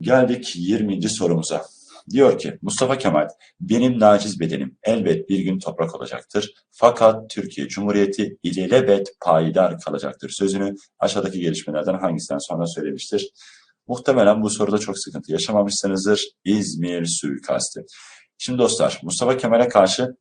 Geldik 20. sorumuza. Diyor ki Mustafa Kemal, benim naciz bedenim elbet bir gün toprak olacaktır. Fakat Türkiye Cumhuriyeti ilelebet payidar kalacaktır. Sözünü aşağıdaki gelişmelerden hangisinden sonra söylemiştir? Muhtemelen bu soruda çok sıkıntı yaşamamışsınızdır. İzmir suikasti. Şimdi dostlar Mustafa Kemal'e karşı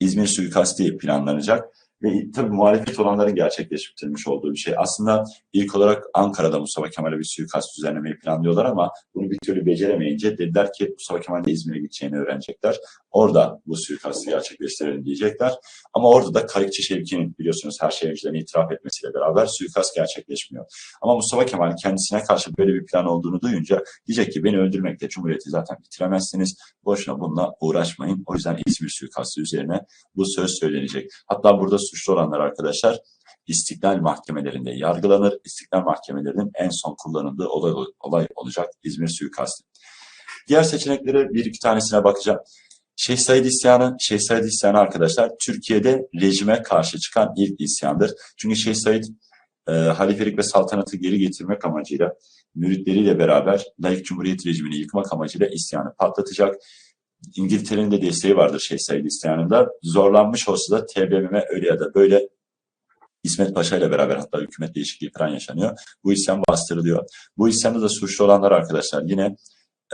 İzmir suikasti planlanacak. Ve tabii muhalefet olanların gerçekleştirmiş olduğu bir şey. Aslında ilk olarak Ankara'da Mustafa Kemal'e bir suikast düzenlemeyi planlıyorlar ama bunu bir türlü beceremeyince dediler ki Mustafa Kemal de İzmir'e gideceğini öğrenecekler. Orada bu suikastı gerçekleştirelim diyecekler. Ama orada da Kayıkçı Şevki'nin biliyorsunuz her şey önceden itiraf etmesiyle beraber suikast gerçekleşmiyor. Ama Mustafa Kemal kendisine karşı böyle bir plan olduğunu duyunca diyecek ki beni öldürmekle Cumhuriyeti zaten bitiremezsiniz. Boşuna bununla uğraşmayın. O yüzden İzmir suikastı üzerine bu söz söylenecek. Hatta burada suçlu olanlar arkadaşlar istiklal mahkemelerinde yargılanır. İstiklal mahkemelerinin en son kullanıldığı olay, olay olacak İzmir suikastı. Diğer seçeneklere bir iki tanesine bakacağım. Şeyh Said isyanı, Şeyh Said isyanı arkadaşlar Türkiye'de rejime karşı çıkan ilk isyandır. Çünkü Şeyh Said e, halifelik ve saltanatı geri getirmek amacıyla müritleriyle beraber layık cumhuriyet rejimini yıkmak amacıyla isyanı patlatacak. İngiltere'nin de desteği vardır Şeyh Said isyanında. Zorlanmış olsa da TBMM öyle ya da böyle İsmet Paşa ile beraber hatta hükümet değişikliği falan yaşanıyor. Bu isyan bastırılıyor. Bu isyanda da suçlu olanlar arkadaşlar yine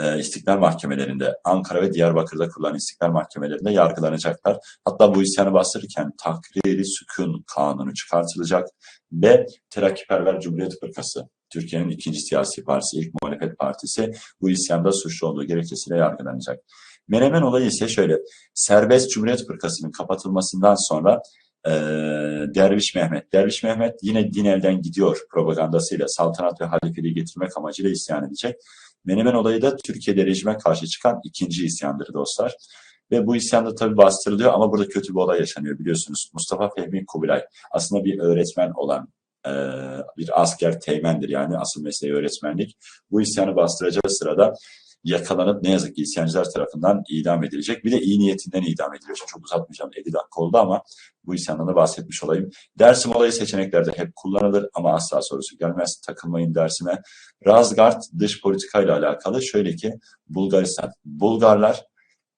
e, istiklal mahkemelerinde, Ankara ve Diyarbakır'da kurulan istiklal mahkemelerinde yargılanacaklar. Hatta bu isyanı bastırırken takriri sükun kanunu çıkartılacak ve Terakkiperver Cumhuriyet Fırkası, Türkiye'nin ikinci siyasi partisi, ilk muhalefet partisi bu isyanda suçlu olduğu gerekçesiyle yargılanacak. Menemen olayı ise şöyle, serbest Cumhuriyet Fırkası'nın kapatılmasından sonra e, Derviş Mehmet. Derviş Mehmet yine din elden gidiyor propagandasıyla saltanat ve halifeliği getirmek amacıyla isyan edecek. Menemen olayı da Türkiye'de rejime karşı çıkan ikinci isyandır dostlar. Ve bu isyan da tabii bastırılıyor ama burada kötü bir olay yaşanıyor biliyorsunuz. Mustafa Fehmi Kubilay aslında bir öğretmen olan e, bir asker teğmendir yani asıl mesleği öğretmenlik. Bu isyanı bastıracağı sırada yakalanıp ne yazık ki isyancılar tarafından idam edilecek. Bir de iyi niyetinden idam ediliyor. Çok uzatmayacağım 50 dakika oldu ama bu isyandan da bahsetmiş olayım. Dersim olayı seçeneklerde hep kullanılır ama asla sorusu gelmez. Takılmayın dersime. Razgard dış politika ile alakalı şöyle ki Bulgaristan. Bulgarlar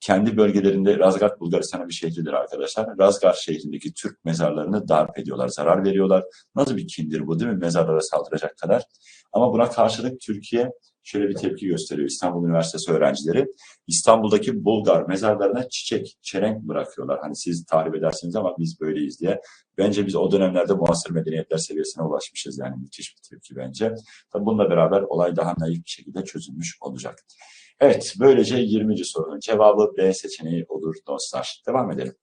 kendi bölgelerinde Razgard Bulgaristan'a bir şehridir arkadaşlar. Razgard şehrindeki Türk mezarlarını darp ediyorlar, zarar veriyorlar. Nasıl bir kindir bu değil mi? Mezarlara saldıracak kadar. Ama buna karşılık Türkiye şöyle bir tepki gösteriyor İstanbul Üniversitesi öğrencileri. İstanbul'daki Bulgar mezarlarına çiçek, çelenk bırakıyorlar. Hani siz tahrip edersiniz ama biz böyleyiz diye. Bence biz o dönemlerde muhasır medeniyetler seviyesine ulaşmışız yani müthiş bir tepki bence. Tabii bununla beraber olay daha naif bir şekilde çözülmüş olacak. Evet, böylece 20. sorunun cevabı B seçeneği olur dostlar. Devam edelim.